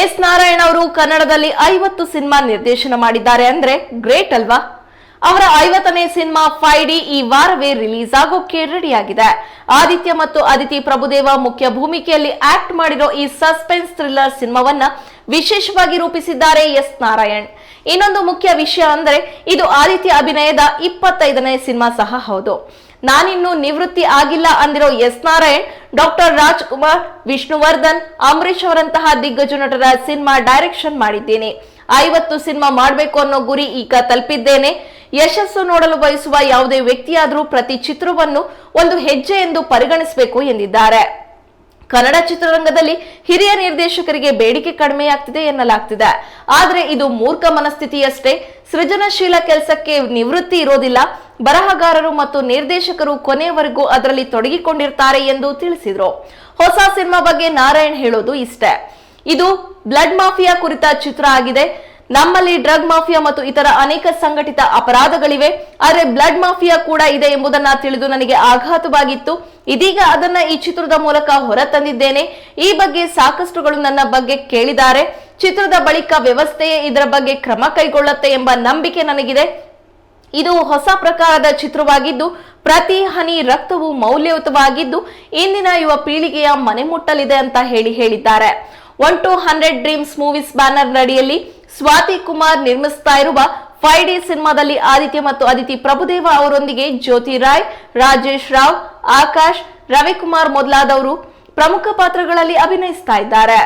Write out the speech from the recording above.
S Narayana ಅವರು ಕನ್ನಡದಲ್ಲಿ ಐವತ್ತು ಸಿನಿಮಾ ನಿರ್ದೇಶನ ಮಾಡಿದ್ದಾರೆ ಅಂದ್ರೆ ಗ್ರೇಟ್ ಅಲ್ವಾ? ಅವರ ಐವತ್ತನೇ ಸಿನಿಮಾ ಫೈ ಡಿ ಈ ವಾರವೇ ರಿಲೀಸ್ ಆಗೋಕೆ ರೆಡಿಯಾಗಿದೆ. ಆದಿತ್ಯ ಮತ್ತು ಅದಿತಿ ಪ್ರಭುದೇವ ಮುಖ್ಯ ಭೂಮಿಕೆಯಲ್ಲಿ ಆಕ್ಟ್ ಮಾಡಿರೋ ಈ ಸಸ್ಪೆನ್ಸ್ ಥ್ರಿಲ್ಲರ್ ಸಿನಿಮಾವನ್ನ ವಿಶೇಷವಾಗಿ ರೂಪಿಸಿದ್ದಾರೆ ಎಸ್ ನಾರಾಯಣ್. ಇನ್ನೊಂದು ಮುಖ್ಯ ವಿಷಯ ಅಂದ್ರೆ ಇದು ಆದಿತ್ಯ ಅಭಿನಯದ ಇಪ್ಪತ್ತೈದನೇ ಸಿನಿಮಾ ಸಹ ಹೌದು. ನಾನಿನ್ನು ನಿವೃತ್ತಿ ಆಗಿಲ್ಲ ಅಂದಿರೋ ಎಸ್ ನಾರಾಯಣ್, ಡಾಕ್ಟರ್ ರಾಜ್ಕುಮಾರ್, ವಿಷ್ಣುವರ್ಧನ್, ಅಂಬರೀಶ್ ಅವರಂತಹ ದಿಗ್ಗಜ ನಟರ ಸಿನಿಮಾ ಡೈರೆಕ್ಷನ್ ಮಾಡಿದ್ದೇನೆ. ಐವತ್ತು ಸಿನಿಮಾ ಮಾಡಬೇಕು ಅನ್ನೋ ಗುರಿ ಈಗ ತಲುಪಿದ್ದೇನೆ. ಯಶಸ್ಸು ನೋಡಲು ಬಯಸುವ ಯಾವುದೇ ವ್ಯಕ್ತಿಯಾದರೂ ಪ್ರತಿ ಚಿತ್ರವನ್ನು ಒಂದು ಹೆಜ್ಜೆ ಎಂದು ಪರಿಗಣಿಸಬೇಕು ಎಂದಿದ್ದಾರೆ. ಕನ್ನಡ ಚಿತ್ರರಂಗದಲ್ಲಿ ಹಿರಿಯ ನಿರ್ದೇಶಕರಿಗೆ ಬೇಡಿಕೆ ಕಡಿಮೆಯಾಗ್ತಿದೆ ಎನ್ನಲಾಗ್ತಿದೆ. ಆದ್ರೆ ಇದು ಮೂರ್ಖ ಮನಸ್ಥಿತಿಯಷ್ಟೇ. ಸೃಜನಶೀಲ ಕೆಲಸಕ್ಕೆ ನಿವೃತ್ತಿ ಇರೋದಿಲ್ಲ. ಬರಹಗಾರರು ಮತ್ತು ನಿರ್ದೇಶಕರು ಕೊನೆಯವರೆಗೂ ಅದರಲ್ಲಿ ತೊಡಗಿಕೊಂಡಿರ್ತಾರೆ ಎಂದು ತಿಳಿಸಿದ್ರು. ಹೊಸ ಸಿನಿಮಾ ಬಗ್ಗೆ ನಾರಾಯಣ್ ಹೇಳೋದು ಇಷ್ಟೇ. ಇದು ಬ್ಲಡ್ ಮಾಫಿಯಾ ಕುರಿತ ಚಿತ್ರ ಆಗಿದೆ. ನಮ್ಮಲ್ಲಿ ಡ್ರಗ್ ಮಾಫಿಯಾ ಮತ್ತು ಇತರ ಅನೇಕ ಸಂಘಟಿತ ಅಪರಾಧಗಳಿವೆ, ಆದರೆ ಬ್ಲಡ್ ಮಾಫಿಯಾ ಕೂಡ ಇದೆ ಎಂಬುದನ್ನ ತಿಳಿದು ನನಗೆ ಆಘಾತವಾಗಿತ್ತು. ಇದೀಗ ಅದನ್ನ ಈ ಚಿತ್ರದ ಮೂಲಕ ಹೊರತಂದಿದ್ದೇನೆ. ಈ ಬಗ್ಗೆ ಸಾಕಷ್ಟುಗಳು ನನ್ನ ಬಗ್ಗೆ ಕೇಳಿದ್ದಾರೆ. ಚಿತ್ರದ ಬಳಿಕ ವ್ಯವಸ್ಥೆಯೇ ಇದರ ಬಗ್ಗೆ ಕ್ರಮ ಕೈಗೊಳ್ಳುತ್ತೆ ಎಂಬ ನಂಬಿಕೆ ನನಗಿದೆ. ಇದು ಹೊಸ ಪ್ರಕಾರದ ಚಿತ್ರವಾಗಿದ್ದು, ಪ್ರತಿ ಹನಿ ರಕ್ತವು ಮೌಲ್ಯಯುತವಾಗಿದ್ದು, ಇಂದಿನ ಯುವ ಪೀಳಿಗೆಯ ಮನೆ ಮುಟ್ಟಲಿದೆ ಅಂತ ಹೇಳಿ ಹೇಳಿದ್ದಾರೆ. One two hundred dreams movies banner ನಡಿಯಲ್ಲಿ Swathi Kumar ನಿರ್ಮಿಸ್ತಾ ಇರುವ ಫೈವ್ ಡಿ ಸಿನಿಮಾದಲ್ಲಿ ಆದಿತ್ಯ ಮತ್ತು ಅದಿತಿ ಪ್ರಭುದೇವ ಅವರೊಂದಿಗೆ ಜ್ಯೋತಿ ರಾಯ್, ರಾಜೇಶ್ ರಾವ್, ಆಕಾಶ್, ರವಿಕುಮಾರ್ ಮೊದಲಾದವರು ಪ್ರಮುಖ ಪಾತ್ರಗಳಲ್ಲಿ ಅಭಿನಯಿಸ್ತಾ ಇದ್ದಾರೆ.